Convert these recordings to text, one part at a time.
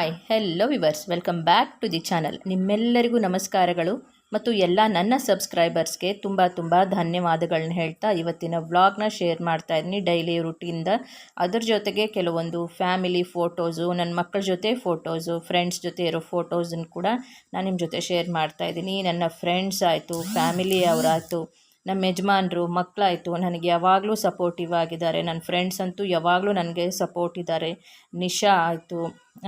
Hi hello viewers welcome back to the channel ನಿಮ್ಮೆಲ್ಲರಿಗೂ ನಮಸ್ಕಾರಗಳು ಮತ್ತು ಎಲ್ಲ ನನ್ನ ಸಬ್ಸ್ಕ್ರೈಬರ್ಸ್ಗೆ ತುಂಬ ತುಂಬ ಧನ್ಯವಾದಗಳನ್ನ ಹೇಳ್ತಾ ಇವತ್ತಿನ ವ್ಲಾಗ್ನ ಶೇರ್ ಮಾಡ್ತಾ ಇದ್ದೀನಿ ಡೈಲಿ ರುಟೀನ್ದ ಅದ್ರ ಜೊತೆಗೆ ಕೆಲವೊಂದು ಫ್ಯಾಮಿಲಿ ಫೋಟೋಸು ನನ್ನ ಮಕ್ಕಳ ಜೊತೆ ಫೋಟೋಸು ಫ್ರೆಂಡ್ಸ್ ಜೊತೆ ಇರೋ ಫೋಟೋಸನ್ನು ಕೂಡ ನಾನು ನಿಮ್ಮ ಜೊತೆ ಶೇರ್ ಮಾಡ್ತಾ ಇದ್ದೀನಿ. ನನ್ನ ಫ್ರೆಂಡ್ಸ್ ಆಯಿತು ಫ್ಯಾಮಿಲಿ ಅವರಾಯಿತು ನಮ್ಮ ಯಜಮಾನ್ರು ಮಕ್ಕಳಾಯಿತು ನನಗೆ ಯಾವಾಗಲೂ ಸಪೋರ್ಟಿವ್ ಆಗಿದ್ದಾರೆ. ನನ್ನ ಫ್ರೆಂಡ್ಸ್ ಅಂತೂ ಯಾವಾಗಲೂ ನನಗೆ ಸಪೋರ್ಟ್ ಇದ್ದಾರೆ. ನಿಶಾ ಆಯಿತು.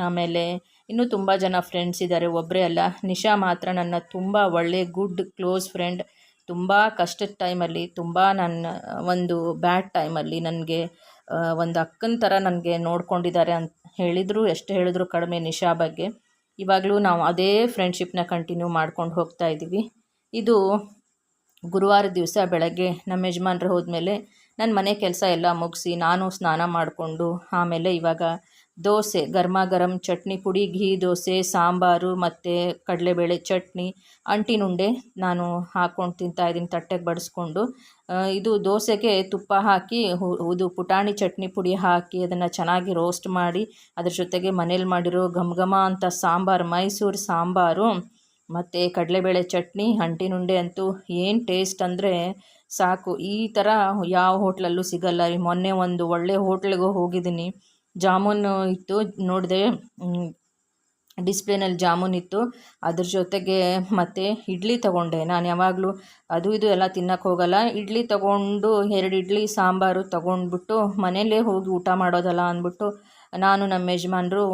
ಆಮೇಲೆ ಇನ್ನೂ ತುಂಬ ಜನ ಫ್ರೆಂಡ್ಸ್ ಇದ್ದಾರೆ. ಒಬ್ಬರೇ ಅಲ್ಲ. ನಿಶಾ ಮಾತ್ರ ನನ್ನ ತುಂಬ ಒಳ್ಳೆ ಗುಡ್ ಕ್ಲೋಸ್ ಫ್ರೆಂಡ್ ತುಂಬ ಕಷ್ಟದ ಟೈಮಲ್ಲಿ ತುಂಬ ನನ್ನ ಒಂದು ಬ್ಯಾಡ್ ಟೈಮಲ್ಲಿ ನನಗೆ ಒಂದು ಅಕ್ಕನ ಥರ ನನಗೆ ನೋಡ್ಕೊಂಡಿದ್ದಾರೆ ಅಂತ ಹೇಳಿದರು. ಎಷ್ಟು ಹೇಳಿದ್ರು ಕಡಿಮೆ ನಿಶಾ ಬಗ್ಗೆ. ಇವಾಗಲೂ ನಾವು ಅದೇ ಫ್ರೆಂಡ್ಶಿಪ್ನ ಕಂಟಿನ್ಯೂ ಮಾಡ್ಕೊಂಡು ಹೋಗ್ತಾ ಇದ್ದೀವಿ ಇದು ಗುರುವಾರ ದಿವಸ ಬೆಳಗ್ಗೆ ನಮ್ಮ ಯಜಮಾನ್ರು ಹೋದ್ಮೇಲೆ ನನ್ನ ಮನೆ ಕೆಲಸ ಎಲ್ಲ ಮುಗಿಸಿ, ನಾನು ಸ್ನಾನ ಮಾಡಿಕೊಂಡು, ಆಮೇಲೆ ಇವಾಗ ದೋಸೆ ಗರ್ಮ ಗರಂ ಚಟ್ನಿ, ಪುಡಿ, ಘೀ ದೋಸೆ, ಸಾಂಬಾರು ಮತ್ತು ಕಡಲೆಬೇಳೆ ಚಟ್ನಿ ಅಂಟಿನುಂಡೆ ನಾನು ಹಾಕ್ಕೊಂಡು ತಿಂತಾಯಿದ್ದೀನಿ ತಟ್ಟೆಗೆ ಬಡಿಸ್ಕೊಂಡು. ಇದು ದೋಸೆಗೆ ತುಪ್ಪ ಹಾಕಿ ಇದು ಪುಟಾಣಿ ಚಟ್ನಿ, ಪುಡಿ ಹಾಕಿ ಅದನ್ನು ಚೆನ್ನಾಗಿ ರೋಸ್ಟ್ ಮಾಡಿ, ಅದ್ರ ಜೊತೆಗೆ ಮನೇಲಿ ಮಾಡಿರೋ ಘಮ ಘಮ ಅಂತ ಸಾಂಬಾರು, ಮೈಸೂರು ಸಾಂಬಾರು ಮತ್ತು ಕಡಲೆಬೇಳೆ ಚಟ್ನಿ ಅಂಟಿನುಂಡೆ ಅಂತೂ ಏನು ಟೇಸ್ಟ್ ಅಂದರೆ ಸಾಕು. ಈ ಥರ ಯಾವ ಹೋಟ್ಲಲ್ಲೂ ಸಿಗಲ್ಲ. ಮೊನ್ನೆ ಒಂದು ಒಳ್ಳೆ ಹೋಟ್ಲಿಗೂ ಹೋಗಿದ್ದೀನಿ. ಜಾಮೂನು ಇತ್ತು, ನೋಡಿದೆ ಡಿಸ್ಪ್ಲೇನಲ್ಲಿ ಜಾಮೂನ್ ಇತ್ತು. ಅದ್ರ ಜೊತೆಗೆ ಮತ್ತು ಇಡ್ಲಿ ತಗೊಂಡೆ. ನಾನು ಯಾವಾಗಲೂ ಅದು ಇದು ಎಲ್ಲ ತಿನ್ನಕ್ಕೆ ಹೋಗಲ್ಲ. ಇಡ್ಲಿ ತಗೊಂಡು ಎರಡು ಇಡ್ಲಿ ಸಾಂಬಾರು ತೊಗೊಂಡ್ಬಿಟ್ಟು ಮನೆಯಲ್ಲೇ ಹೋಗಿ ಊಟ ಮಾಡೋದಲ್ಲ ಅಂದ್ಬಿಟ್ಟು ನಾನು ನಮ್ಮ ಯಜಮಾನರು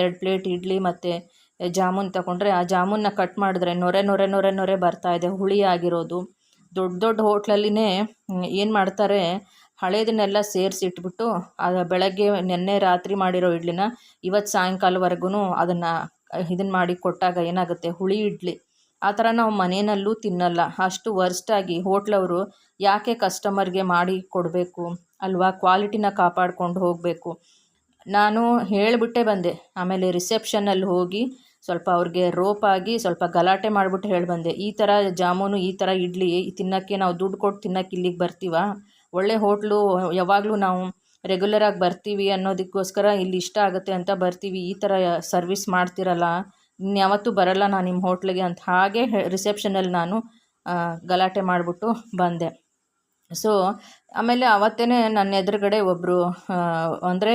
ಎರಡು ಪ್ಲೇಟ್ ಇಡ್ಲಿ ಮತ್ತು ಜಾಮೂನ್ ತಗೊಂಡ್ರೆ ಆ ಜಾಮೂನ್ನ ಕಟ್ ಮಾಡಿದ್ರೆ ನೊರೆ ನೊರೆ ನೊರೆ ನೊರೆ ಬರ್ತಾಯಿದೆ ಹುಳಿ ಆಗಿರೋದು. ದೊಡ್ಡ ದೊಡ್ಡ ಹೋಟ್ಲಲ್ಲಿನೇ ಏನು ಮಾಡ್ತಾರೆ, ಹಳೇದನ್ನೆಲ್ಲ ಸೇರಿಸಿಟ್ಬಿಟ್ಟು ಅದು ಬೆಳಗ್ಗೆ ನಿನ್ನೆ ರಾತ್ರಿ ಮಾಡಿರೋ ಇಡ್ಲಿನ ಇವತ್ತು ಸಾಯಂಕಾಲವರೆಗೂ ಅದನ್ನು ಇದನ್ನು ಮಾಡಿ ಕೊಟ್ಟಾಗ ಏನಾಗುತ್ತೆ, ಹುಳಿ ಇಡ್ಲಿ. ಆ ಥರ ನಾವು ಮನೆಯಲ್ಲೂ ತಿನ್ನಲ್ಲ. ಅಷ್ಟು ವರ್ಸ್ಟಾಗಿ ಹೋಟ್ಲವರು ಯಾಕೆ ಕಸ್ಟಮರ್ಗೆ ಮಾಡಿ ಕೊಡಬೇಕು, ಅಲ್ವಾ? ಕ್ವಾಲಿಟಿನ ಕಾಪಾಡ್ಕೊಂಡು ಹೋಗಬೇಕು. ನಾನು ಹೇಳಿಬಿಟ್ಟೆ ಬಂದೆ, ಆಮೇಲೆ ರಿಸೆಪ್ಷನಲ್ಲಿ ಹೋಗಿ ಸ್ವಲ್ಪ ಅವ್ರಿಗೆ ರೋಪಾಗಿ ಸ್ವಲ್ಪ ಗಲಾಟೆ ಮಾಡಿಬಿಟ್ಟು ಹೇಳಿ ಬಂದೆ, ಈ ಥರ ಜಾಮೂನು ಈ ಥರ ಇಡ್ಲಿ ತಿನ್ನೋಕ್ಕೆ ನಾವು ದುಡ್ಡು ಕೊಟ್ಟು ತಿನ್ನೋಕ್ಕೆ ಇಲ್ಲಿಗೆ ಬರ್ತೀವ? ಒಳ್ಳೆ ಹೋಟ್ಲು, ಯಾವಾಗಲೂ ನಾವು ರೆಗ್ಯುಲರಾಗಿ ಬರ್ತೀವಿ ಅನ್ನೋದಕ್ಕೋಸ್ಕರ ಇಲ್ಲಿ ಇಷ್ಟ ಆಗುತ್ತೆ ಅಂತ ಬರ್ತೀವಿ, ಈ ಥರ ಸರ್ವಿಸ್ ಮಾಡ್ತಿರಲ್ಲ ಇನ್ಯಾವತ್ತೂ ಬರಲ್ಲ ನಾನು ನಿಮ್ಮ ಹೋಟ್ಲಿಗೆ ಅಂತ ಹಾಗೆ ರಿಸೆಪ್ಷನಲ್ಲಿ ನಾನು ಗಲಾಟೆ ಮಾಡಿಬಿಟ್ಟು ಬಂದೆ. ಸೊ ಆಮೇಲೆ ಆವತ್ತೇ ನನ್ನ ಎದುರುಗಡೆ ಒಬ್ಬರು ಅಂದರೆ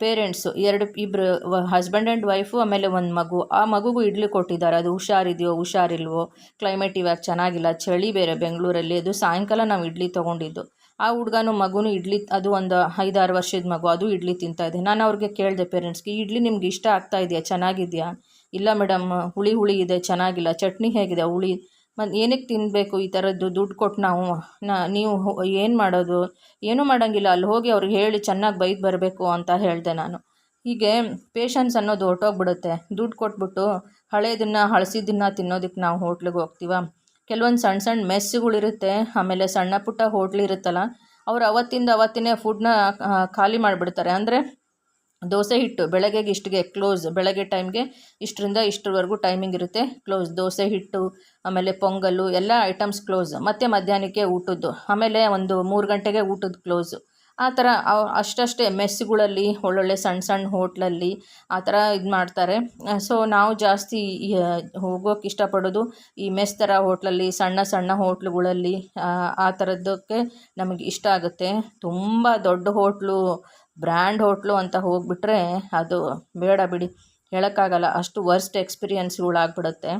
ಪೇರೆಂಟ್ಸು ಎರಡು ಇಬ್ಬರು ಹಸ್ಬೆಂಡ್ ಆ್ಯಂಡ್ ವೈಫು ಆಮೇಲೆ ಒಂದು ಮಗು. ಆ ಮಗುಗೂ ಇಡ್ಲಿ ಕೊಟ್ಟಿದ್ದಾರೆ. ಅದು ಹುಷಾರಿದೆಯೋ, ಹುಷಾರಿಲ್ವೋ? ಕ್ಲೈಮೇಟ್ ಇವಾಗ ಚೆನ್ನಾಗಿಲ್ಲ. ಚಳಿ ಬೇರೆ ಬೆಂಗಳೂರಲ್ಲಿ. ಅದು ಸಾಯಂಕಾಲ ನಾವು ಇಡ್ಲಿ ತೊಗೊಂಡಿದ್ದು. ಆ ಹುಡುಗನೂ ಮಗುನೂ ಇಡ್ಲಿ, ಅದು ಒಂದು ಐದಾರು ವರ್ಷದ ಮಗು, ಅದು ಇಡ್ಲಿ ತಿಂತಾಯಿದೆ ನಾನು ಅವ್ರಿಗೆ ಕೇಳಿದೆ ಪೇರೆಂಟ್ಸ್ಗೆ ಇಡ್ಲಿ ನಿಮ್ಗೆ ಇಷ್ಟ ಆಗ್ತಾ ಇದೆಯಾ? ಚೆನ್ನಾಗಿದೆಯಾ? ಇಲ್ಲ ಮೇಡಮ್, ಹುಳಿ ಹುಳಿ ಇದೆ, ಚೆನ್ನಾಗಿಲ್ಲ. ಚಟ್ನಿ ಹೇಗಿದೆ? ಹುಳಿ ಮತ್ತು ಏನಕ್ಕೆ ತಿನ್ನಬೇಕು ಈ ಥರದ್ದು ದುಡ್ಡು ಕೊಟ್ಟು ನಾವು? ನಾ, ನೀವು ಏನು ಮಾಡೋದು? ಏನೂ ಮಾಡೋಂಗಿಲ್ಲ. ಅಲ್ಲಿ ಹೋಗಿ ಅವ್ರಿಗೆ ಹೇಳಿ ಚೆನ್ನಾಗಿ ಬೈದು ಬರಬೇಕು ಅಂತ ಹೇಳಿದೆ ನಾನು. ಹೀಗೆ ಪೇಷನ್ಸ್ ಅನ್ನೋದು ಹೊರ್ಟೋಗ್ಬಿಡುತ್ತೆ. ದುಡ್ಡು ಕೊಟ್ಬಿಟ್ಟು ಹಳೇದನ್ನು, ಹಳಸಿದ್ದನ್ನು ತಿನ್ನೋದಕ್ಕೆ ನಾವು ಹೋಟ್ಲಿಗೆ ಹೋಗ್ತೀವ? ಕೆಲವೊಂದು ಸಣ್ಣ ಸಣ್ಣ ಮೆಸ್ಸುಗಳಿರುತ್ತೆ. ಆಮೇಲೆ ಸಣ್ಣ ಪುಟ್ಟ ಹೋಟ್ಲಿರುತ್ತಲ್ಲ ಅವ್ರು ಅವತ್ತಿಂದ ಅವತ್ತಿನೇ ಫುಡ್ನ ಖಾಲಿ ಮಾಡಿಬಿಡ್ತಾರೆ. ಅಂದರೆ ದೋಸೆ ಹಿಟ್ಟು, ಬೆಳಗ್ಗೆಗೆ ಇಷ್ಟಿಗೆ ಕ್ಲೋಸ್ ಬೆಳಗ್ಗೆ ಟೈಮ್ಗೆ ಇಷ್ಟರಿಂದ ಇಷ್ಟರವರೆಗೂ ಟೈಮಿಂಗ್ ಇರುತ್ತೆ ಕ್ಲೋಸ್ ದೋಸೆ ಹಿಟ್ಟು, ಆಮೇಲೆ ಪೊಂಗಲ್ಲು ಎಲ್ಲ ಐಟಮ್ಸ್ ಕ್ಲೋಸ್ ಮತ್ತು ಮಧ್ಯಾಹ್ನಕ್ಕೆ ಊಟದ್ದು, ಆಮೇಲೆ ಒಂದು ಮೂರು ಗಂಟೆಗೆ ಊಟದ ಕ್ಲೋಸು ಆ ಥರ ಅಷ್ಟಷ್ಟೇ ಮೆಸ್ಸುಗಳಲ್ಲಿ ಒಳ್ಳೊಳ್ಳೆ ಸಣ್ಣ ಸಣ್ಣ ಹೋಟ್ಲಲ್ಲಿ ಆ ಥರ ಇದು ಮಾಡ್ತಾರೆ. ಸೊ ನಾವು ಜಾಸ್ತಿ ಹೋಗೋಕೆ ಇಷ್ಟಪಡೋದು ಈ ಮೆಸ್ ಥರ ಹೋಟ್ಲಲ್ಲಿ, ಸಣ್ಣ ಸಣ್ಣ ಹೋಟ್ಲುಗಳಲ್ಲಿ ಆ ಥರದ್ದಕ್ಕೆ ನಮಗೆ ಇಷ್ಟ ಆಗುತ್ತೆ. ತುಂಬ ದೊಡ್ಡ ಹೋಟ್ಲು ಬ್ರ್ಯಾಂಡ್ ಹೋಟ್ಲು ಅಂತ ಹೋಗಿಬಿಟ್ರೆ ಅದು ಬೇಡ ಬಿಡಿ. ಹೇಳೋಕ್ಕಾಗಲ್ಲ, ಅಷ್ಟು ವರ್ಸ್ಟ್ ಎಕ್ಸ್ಪೀರಿಯನ್ಸ್ಗಳಾಗ್ಬಿಡುತ್ತೆ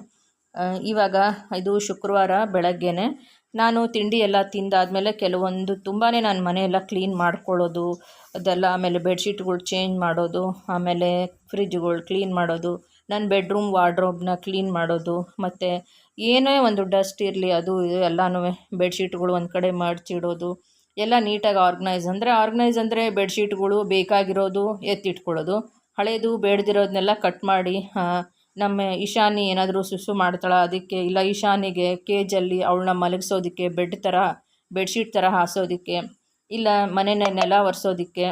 ಇವಾಗ ಇದು ಶುಕ್ರವಾರ ಬೆಳಗ್ಗೆನೆ ನಾನು ತಿಂಡಿ ಎಲ್ಲ ತಿಂದಾದಮೇಲೆ ಕೆಲವೊಂದು ತುಂಬಾ ನಾನು ಮನೆಯೆಲ್ಲ ಕ್ಲೀನ್ ಮಾಡ್ಕೊಳ್ಳೋದು, ಅದೆಲ್ಲ ಆಮೇಲೆ ಬೆಡ್ಶೀಟ್ಗಳು ಚೇಂಜ್ ಮಾಡೋದು, ಆಮೇಲೆ ಫ್ರಿಜ್ಗಳು ಕ್ಲೀನ್ ಮಾಡೋದು ನನ್ನ ಬೆಡ್ರೂಮ್ ವಾರ್ಡ್ರೋಬ್ನ ಕ್ಲೀನ್ ಮಾಡೋದು, ಮತ್ತು ಏನೇ ಒಂದು ಡಸ್ಟ್ ಇರಲಿ ಅದು ಇದು ಎಲ್ಲನೂ ಬೆಡ್ಶೀಟ್ಗಳು ಒಂದು ಕಡೆ ಮಡ್ಚಿಡೋದು ಎಲ್ಲ ನೀಟಾಗಿ ಆರ್ಗನೈಸ್ ಅಂದರೆ ಆರ್ಗನೈಸ್ ಅಂದರೆ ಬೆಡ್ಶೀಟ್ಗಳು ಬೇಕಾಗಿರೋದು ಎತ್ತಿಟ್ಕೊಳ್ಳೋದು. ಹಳೇದು ಬೇಡದಿರೋದನ್ನೆಲ್ಲ ಕಟ್ ಮಾಡಿ ನಮ್ಮ ಇಶಾನಿ ಏನಾದರೂ ಸುಸು ಮಾಡ್ತಾಳೆ ಅದಕ್ಕೆ, ಇಲ್ಲ ಇಶಾನಿಗೆ ಕೇಜಲ್ಲಿ ಅವಳನ್ನ ಮಲಗಿಸೋದಕ್ಕೆ, ಬೆಡ್ ಥರ, ಬೆಡ್ಶೀಟ್ ಥರ ಹಾಸೋದಕ್ಕೆ, ಇಲ್ಲ ಮನೆಯ ನೆಲ ಒರೆಸೋದಕ್ಕೆ,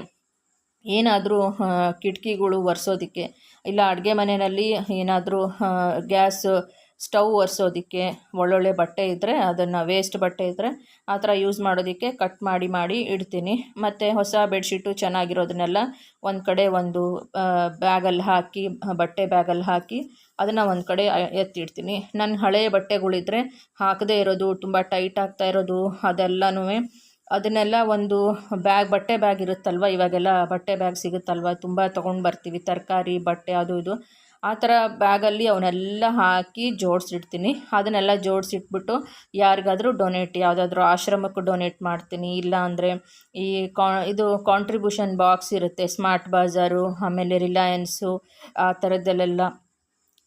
ಏನಾದರೂ ಕಿಟಕಿಗಳು ಒರೆಸೋದಕ್ಕೆ, ಇಲ್ಲ ಅಡುಗೆ ಮನೆಯಲ್ಲಿ ಏನಾದರೂ ಗ್ಯಾಸ್ ಸ್ಟವ್ ಒರೆಸೋದಕ್ಕೆ ಒಳ್ಳೊಳ್ಳೆ ಬಟ್ಟೆ ಇದ್ದರೆ ಅದನ್ನು ವೇಸ್ಟ್ ಬಟ್ಟೆ ಇದ್ದರೆ ಆ ಥರ ಯೂಸ್ ಮಾಡೋದಕ್ಕೆ ಕಟ್ ಮಾಡಿ ಮಾಡಿ ಇಡ್ತೀನಿ. ಮತ್ತು ಹೊಸ ಬೆಡ್ಶೀಟು ಚೆನ್ನಾಗಿರೋದನ್ನೆಲ್ಲ ಒಂದು ಕಡೆ ಒಂದು ಬ್ಯಾಗಲ್ಲಿ ಹಾಕಿ, ಬಟ್ಟೆ ಬ್ಯಾಗಲ್ಲಿ ಹಾಕಿ ಅದನ್ನು ಒಂದು ಕಡೆ ಎತ್ತಿಡ್ತೀನಿ. ನನ್ನ ಹಳೆಯ ಬಟ್ಟೆಗಳಿದ್ರೆ ಹಾಕದೇ ಇರೋದು, ತುಂಬ ಟೈಟ್ ಆಗ್ತಾ ಇರೋದು ಅದೆಲ್ಲನೂ ಅದನ್ನೆಲ್ಲ ಒಂದು ಬ್ಯಾಗ್ ಬಟ್ಟೆ ಬ್ಯಾಗ್ ಇರುತ್ತಲ್ವ, ಇವಾಗೆಲ್ಲ ಬಟ್ಟೆ ಬ್ಯಾಗ್ ಸಿಗುತ್ತಲ್ವ, ತುಂಬ ತೊಗೊಂಡು ಬರ್ತೀವಿ, ತರಕಾರಿ, ಬಟ್ಟೆ, ಅದು, ಇದು. ಆ ಥರ ಬ್ಯಾಗಲ್ಲಿ ಅವನ್ನೆಲ್ಲ ಹಾಕಿ ಜೋಡಿಸಿಡ್ತೀನಿ. ಅದನ್ನೆಲ್ಲ ಜೋಡಿಸಿಟ್ಬಿಟ್ಟು ಯಾರಿಗಾದರೂ ಡೊನೇಟ್ ಯಾವುದಾದ್ರೂ ಆಶ್ರಮಕ್ಕೂ ಡೊನೇಟ್ ಮಾಡ್ತೀನಿ. ಇಲ್ಲ ಅಂದರೆ ಈ ಕಾ, ಇದು ಕಾಂಟ್ರಿಬ್ಯೂಷನ್ ಬಾಕ್ಸ್ ಇರುತ್ತೆ ಸ್ಮಾರ್ಟ್ ಬಾಜಾರು ಆಮೇಲೆ ರಿಲಯನ್ಸು ಆ ಥರದ್ದಲ್ಲೆಲ್ಲ.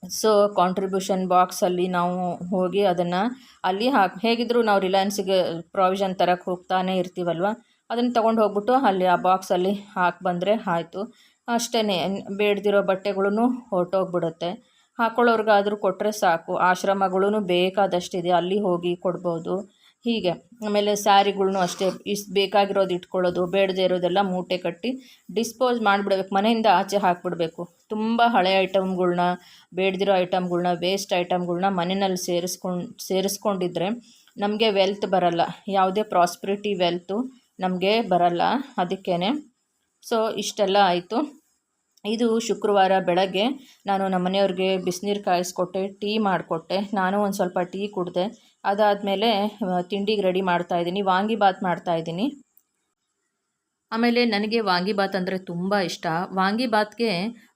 ಸೊ ಕಾಂಟ್ರಿಬ್ಯೂಷನ್ ಬಾಕ್ಸಲ್ಲಿ ನಾವು ಹೋಗಿ ಅದನ್ನು ಅಲ್ಲಿ ಹಾಕಿ ಹೇಗಿದ್ದರೂ ನಾವು ರಿಲಯನ್ಸಿಗೆ ಪ್ರಾವಿಷನ್ ತರಕ್ಕೆ ಹೋಗ್ತಾನೆ ಇರ್ತೀವಲ್ವ? ಅದನ್ನು ತೊಗೊಂಡು ಹೋಗ್ಬಿಟ್ಟು ಅಲ್ಲಿ ಆ ಬಾಕ್ಸಲ್ಲಿ ಹಾಕಿ ಬಂದರೆ ಆಯಿತು. ಅಷ್ಟೇ ಬೇಡದಿರೋ ಬಟ್ಟೆಗಳೂ ಹೊರಟೋಗ್ಬಿಡುತ್ತೆ. ಹಾಕೊಳ್ಳೋರ್ಗಾದರೂ ಕೊಟ್ಟರೆ ಸಾಕು. ಆಶ್ರಮಗಳೂ ಬೇಕಾದಷ್ಟಿದೆ. ಅಲ್ಲಿ ಹೋಗಿ ಕೊಡ್ಬೋದು. ಹೀಗೆ. ಆಮೇಲೆ ಸ್ಯಾರಿಗಳ್ನೂ ಅಷ್ಟೇ ಇಷ್ಟು ಬೇಕಾಗಿರೋದು ಇಟ್ಕೊಳ್ಳೋದು, ಬೇಡದೇ ಇರೋದೆಲ್ಲ ಮೂಟೆ ಕಟ್ಟಿ ಡಿಸ್ಪೋಸ್ ಮಾಡಿಬಿಡ್ಬೇಕು. ಮನೆಯಿಂದ ಆಚೆ ಹಾಕಿಬಿಡ್ಬೇಕು. ತುಂಬ ಹಳೆ ಐಟಮ್ಗಳನ್ನ ಬೇಡದಿರೋ ಐಟಮ್ಗಳನ್ನ ವೇಸ್ಟ್ ಐಟಮ್ಗಳನ್ನ ಮನೆಯಲ್ಲಿ ಸೇರಿಸ್ಕೊಂಡು, ಸೇರಿಸ್ಕೊಂಡಿದ್ರೆ ನಮಗೆ ವೆಲ್ತ್ ಬರಲ್ಲ. ಯಾವುದೇ ಪ್ರಾಸ್ಪರಿಟಿ ವೆಲ್ತು ನಮಗೆ ಬರಲ್ಲ. ಅದಕ್ಕೇ ಸೊ, ಇಷ್ಟೆಲ್ಲ ಆಯಿತು. ಇದು ಶುಕ್ರವಾರ ಬೆಳಗ್ಗೆ ನಾನು ನಮ್ಮ ಮನೆಯವ್ರಿಗೆ ಬಿಸಿನೀರು ಕಾಯಿಸ್ಕೊಟ್ಟೆ, ಟೀ ಮಾಡಿಕೊಟ್ಟೆ. ನಾನು ಒಂದು ಸ್ವಲ್ಪ ಟೀ ಕುಡಿದೆ. ಅದಾದಮೇಲೆ ತಿಂಡಿಗೆ ರೆಡಿ ಮಾಡ್ತಾಯಿದ್ದೀನಿ ವಾಂಗಿಬಾತ್ ಮಾಡ್ತಾಯಿದ್ದೀನಿ ಆಮೇಲೆ ನನಗೆ ವಾಂಗಿಬಾತ್ ಅಂದರೆ ತುಂಬ ಇಷ್ಟ. ವಾಂಗಿಬಾತ್ಗೆ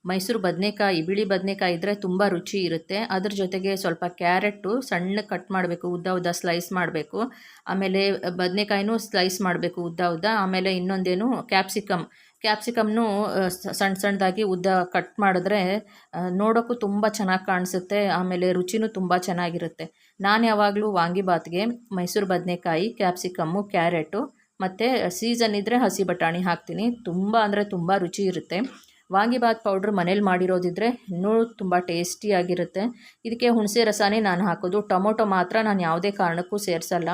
ಮೈಸೂರು ಬದನೆಕಾಯಿ, ಬಿಳಿ ಬದನೆಕಾಯಿ ಇದ್ದರೆ ತುಂಬ ರುಚಿ ಇರುತ್ತೆ. ಅದ್ರ ಜೊತೆಗೆ ಸ್ವಲ್ಪ ಕ್ಯಾರೆಟು ಸಣ್ಣ ಕಟ್ ಮಾಡಬೇಕು, ಉದ್ದ ಉದ್ದ ಸ್ಲೈಸ್ ಮಾಡಬೇಕು. ಆಮೇಲೆ ಬದನೆಕಾಯಿನೂ ಸ್ಲೈಸ್ ಮಾಡಬೇಕು, ಉದ್ದ ಉದ್ದ. ಆಮೇಲೆ ಇನ್ನೊಂದೇನು ಕ್ಯಾಪ್ಸಿಕಮ್. ಕ್ಯಾಪ್ಸಿಕಮ್ನು ಸಣ್ಣ ಸಣ್ಣದಾಗಿ ಉದ್ದ ಕಟ್ ಮಾಡಿದ್ರೆ ನೋಡೋಕ್ಕೂ ತುಂಬ ಚೆನ್ನಾಗಿ ಕಾಣಿಸುತ್ತೆ, ಆಮೇಲೆ ರುಚಿನೂ ತುಂಬ ಚೆನ್ನಾಗಿರುತ್ತೆ. ನಾನು ಯಾವಾಗಲೂ ವಾಂಗಿಬಾತ್ಗೆ ಮೈಸೂರು ಬದನೆಕಾಯಿ, ಕ್ಯಾಪ್ಸಿಕಮ್ಮು, ಕ್ಯಾರೆಟು, ಮತ್ತು ಸೀಸನ್ ಇದ್ದರೆ ಹಸಿ ಬಟಾಣಿ ಹಾಕ್ತೀನಿ. ತುಂಬ ಅಂದರೆ ತುಂಬ ರುಚಿ ಇರುತ್ತೆ. ವಾಂಗಿಬಾತ್ ಪೌಡ್ರ್ ಮನೇಲಿ ಮಾಡಿರೋದಿದ್ರೆ ಇನ್ನೂ ತುಂಬ ಟೇಸ್ಟಿಯಾಗಿರುತ್ತೆ ಇದಕ್ಕೆ ಹುಣಸೆ ರಸನೇ ನಾನು ಹಾಕೋದು. ಟೊಮೊಟೊ ಮಾತ್ರ ನಾನು ಯಾವುದೇ ಕಾರಣಕ್ಕೂ ಸೇರಿಸಲ್ಲ.